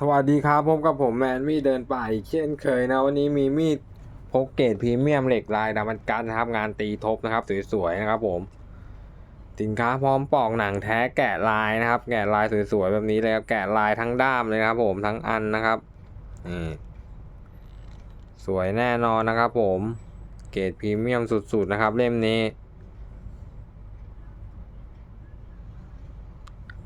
สวัสดีครับพบกับผมแมนมี่เดินป่าอีกเช่นเคยนะ วันนี้มีมีดพกเกรดพรีเมียมเหล็กลายดามันกันนะครับ งานตีทบนะครับ สวยๆนะครับผม สินค้าพร้อมปอกหนังแท้แกะลายนะครับ แกะลายสวยๆแบบนี้เลยครับแกะลายทั้งด้ามเลยนะครับ ผมทั้งอันนะครับนี่สวยแน่นอนนะครับ ผม เกรดพรีเมียมสุดๆนะครับ เล่มนี้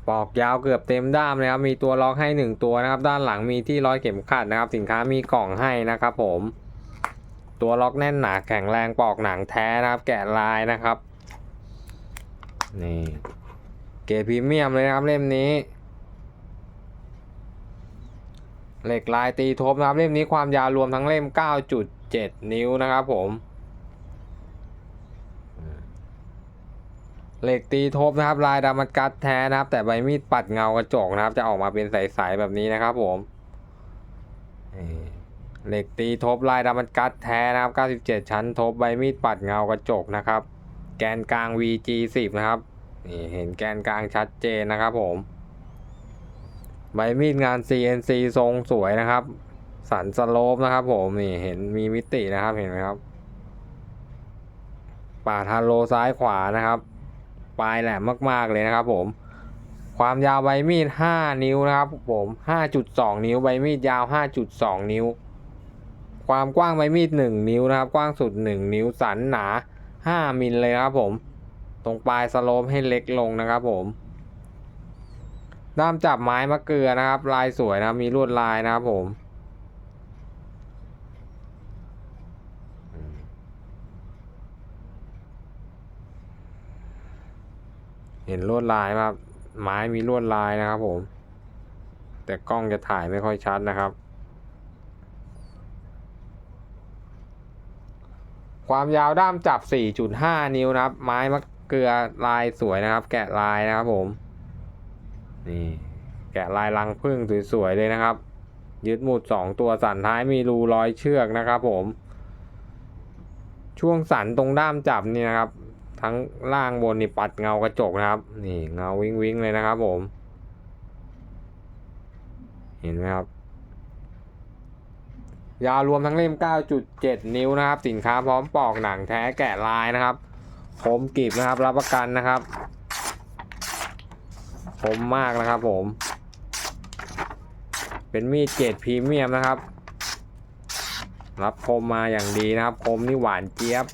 ปอกยาวเกือบเต็มด้ามเลยครับ มีตัวล็อกให้หนึ่งตัวนะครับ ด้านหลังมีที่ร้อยเข็มขัดนะครับ สินค้ามีกล่องให้นะครับผม ตัวล็อกแน่นหนาแข็งแรงปอกหนังแท้นะครับ แกะลายนะครับ นี่เกรดพรีเมียมเลยนะครับเล่มนี้ เหล็กลายตีทบนะครับเล่มนี้ความยาวรวมทั้งเล่ม 9.7 นิ้วนะครับผม เหล็กตีทบนะครับ ลายดามัดกัดแท้นะครับ แต่ใบมีดปัดเงากระจกนะครับ จะออกมาเป็นใสๆแบบนี้นะครับผมเหล็กตีทบลายดามัดกัดแท้นะครับ 97 ชั้นทบใบมีดปัดเงากระจกนะครับ แกนกลาง VG10 นะครับนี่เห็นแกนกลางชัดเจนนะครับผม ใบมีดงาน CNC ทรงสวยนะครับ สันสโลปนะครับ ผมนี่เห็นมีมิตินะครับเห็นไหมครับป่าดฮาโลซ้ายขวานะครับ ปลายแหลมมาก ๆ เลยนะครับ ผม ความยาวใบมีด 5 นิ้วนะครับ ผม 5.2 นิ้วใบมีดยาว 5.2 นิ้ว ความกว้างใบมีด 1 นิ้วนะครับ กว้างสุด 1 นิ้วสันหนา 5มิลเลยนะครับ ผม ตรงปลายสโลปให้เล็กลงนะครับผมด้ามจับไม้มะเกลือนะครับ ลายสวยนะมีลวดลายนะครับผม เห็นลวดลายครับ ไม้มีลวดลายนะครับผม แต่กล้องจะถ่ายไม่ค่อยชัดนะครับ ความยาวด้ามจับ 4.5 นิ้วนะครับ ไม้มะเกลือลายสวยนะครับ แกะลายนะครับผม นี่แกะลายรังพึ่งสวยๆเลยนะครับ ยึดหมุด 2 ตัวสันท้ายมีรูร้อยเชือกนะครับผม ช่วงสันตรงด้ามจับนี่นะครับ ทั้งล่างบนนี่ปัดเงากระจกนะครับ นี่เงาวิงวิงเลยนะครับผม เห็นไหมครับ ยาวรวมทั้งเล่ม 9.7 นิ้วนะครับ สินค้าพร้อมปอกหนังแท้แกะลายนะครับคมกริบนะครับ รับประกันนะครับคมมากนะครับผม เป็นมีดเกรดพรีเมียมนะครับ รับคมมาอย่างดีนะครับ คมนี่หวานเจี๊ยบ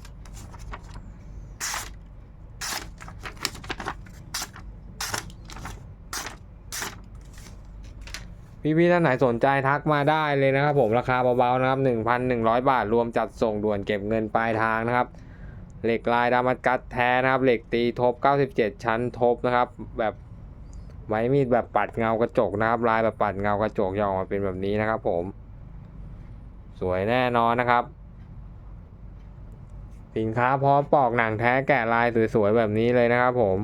พี่ๆท่านไหนสนใจทักมาได้เลยนะครับ ผมราคาเบาๆนะครับ 1,100 บาทรวมจัดส่งด่วนเก็บเงินปลายทางนะครับ เหล็กลายดามัดกัดแท้นะครับ เหล็กตีทบ 97 ชั้นทบนะครับ แบบไม้มีดแบบปัดเงากระจกนะครับ ลายแบบปัดเงากระจกจะออกมาเป็นแบบนี้นะครับ ผม สวยแน่นอนนะครับ สินค้าพร้อมปอกหนังแท้แกะลายสวยๆแบบนี้เลยนะครับ ผม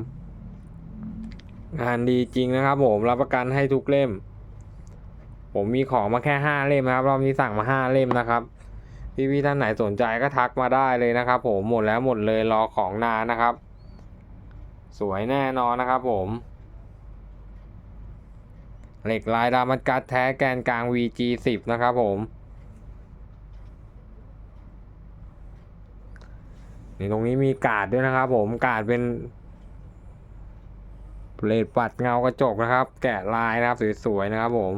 งานดีจริงนะครับ ผมรับประกันให้ทุกเล่ม ผมมีของมาแค่ห้าเล่มนะครับรอบนี้สั่งมาห้าเล่มนะครับ พี่ๆท่านไหนสนใจก็ทักมาได้เลยนะครับ ผมหมดแล้วหมดเลยรอของนานนะครับ สวยแน่นอนนะครับ ผมเหล็กลายดามัดกัดแท้แกนกลาง VG10 นะครับผมนี่ตรงนี้มีกาดด้วยนะครับ ผมกาดเป็นเลดปัดเงากระจกนะครับ แกะลายนะครับสวยๆนะครับผม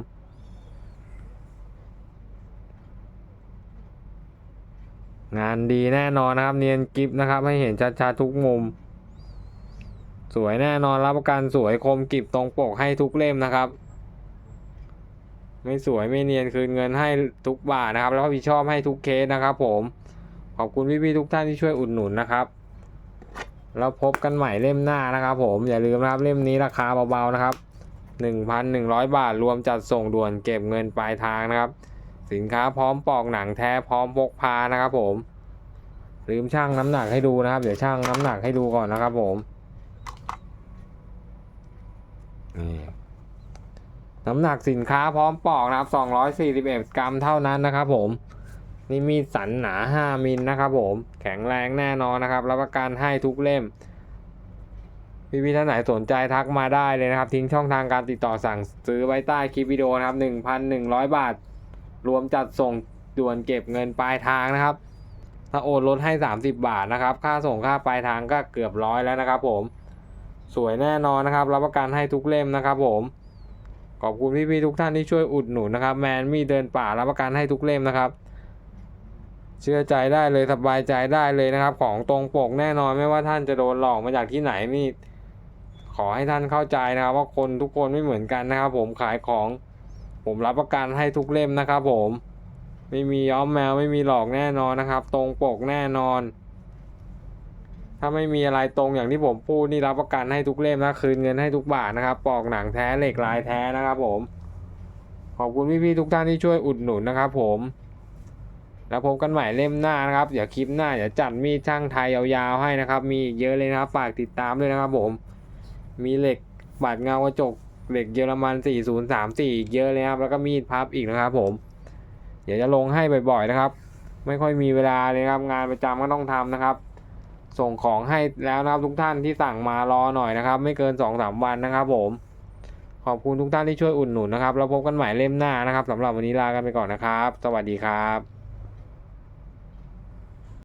งานดีแน่นอนนะครับ เนียนกิฟนะครับ ให้เห็นชัดๆทุกมุม สวยแน่นอนรับประกันสวยคมกิบตรงปกให้ทุกเล่มนะครับ ไม่สวยไม่เนียนคืนเงินให้ทุกบาทนะครับ แล้วก็พี่ชอบให้ทุกเคสนะครับผม ขอบคุณพี่ๆทุกท่านที่ช่วยอุดหนุนนะครับแล้วพบกันใหม่เล่มหน้านะครับผมอย่าลืมนะครับเล่มนี้ราคาเบาๆนะครับ 1,100 บาทรวมจัดส่งด่วนเก็บเงินปลายทางนะครับ สินค้าพร้อมปอกหนังแท้พร้อมพกพานะครับผมลืมช่างน้ำหนักให้ดูนะครับ เดี๋ยวช่างน้ำหนักให้ดูก่อนนะครับผมนี่น้ำหนักสินค้าพร้อมปอกนะครับ 241 กรัมเท่านั้นนะครับผม นี่มีสันหนา 5 มิลนะครับผม แข็งแรงแน่นอนนะครับ รับประกันให้ทุกเล่ม พี่ๆท่านไหนสนใจทักมาได้เลยนะครับ ทิ้งช่องทางการติดต่อสั่งซื้อไว้ใต้คลิปวิดีโอนะครับ 1,100 บาท รวมจัดส่งด่วนเก็บเงินปลายทางนะครับถ้าโอนลดให้ 30 บาทนะครับ ค่าส่งค่าปลายทางก็เกือบร้อยแล้วนะครับ ผม สวยแน่นอนนะครับรับประกันให้ทุกเล่มนะครับผมขอบคุณพี่ๆทุกท่านที่ช่วยอุดหนุนนะครับ แมนมีเดินป่ารับประกันให้ทุกเล่มนะครับ เชื่อใจได้เลยสบายใจได้เลยนะครับ ของตรงปกแน่นอนไม่ว่าท่านจะโดนหลอกมาจากที่ไหนนี่ขอให้ท่านเข้าใจนะครับ ว่าคนทุกคนไม่เหมือนกันนะครับ ผมขายของ ผมรับประกันให้ทุกเล่มนะครับผมไม่มีย้อมแมวไม่มีหลอกแน่นอนนะครับ ตรงปกแน่นอน ถ้าไม่มีอะไรตรงอย่างที่ผมพูดนี่รับประกันให้ทุกเล่มนะคืนเงินให้ทุกบาทนะครับปอกหนังแท้เหล็กลายแท้นะครับผม ขอบคุณพี่ๆทุกท่านที่ช่วยอุดหนุนนะครับ ผม แล้วพบกันใหม่เล่มหน้านะครับเดี๋ยวคลิปหน้าเดี๋ยวจัดมีดช่างไทยยาวๆให้นะครับ มีเยอะเลยนะครับฝากติดตามด้วยนะครับ ผม มีเหล็กบาดเงากระจก เหล็กเยอรมัน 4034 อีกเยอะเลยครับ แล้วก็มีดพับอีกนะครับ ผมเดี๋ยวจะลงให้บ่อยๆนะครับ ไม่ค่อยมีเวลาเลยครับ งานประจำก็ต้องทำนะครับ ส่งของให้แล้วนะครับทุกท่านที่สั่งมารอหน่อยนะครับ ไม่เกิน2-3วันนะครับผม ขอบคุณทุกท่านที่ช่วยอุดหนุนนะครับ แล้วพบกันใหม่เล่มหน้านะครับสำหรับวันนี้ลากันไปก่อนนะครับ สวัสดีครับ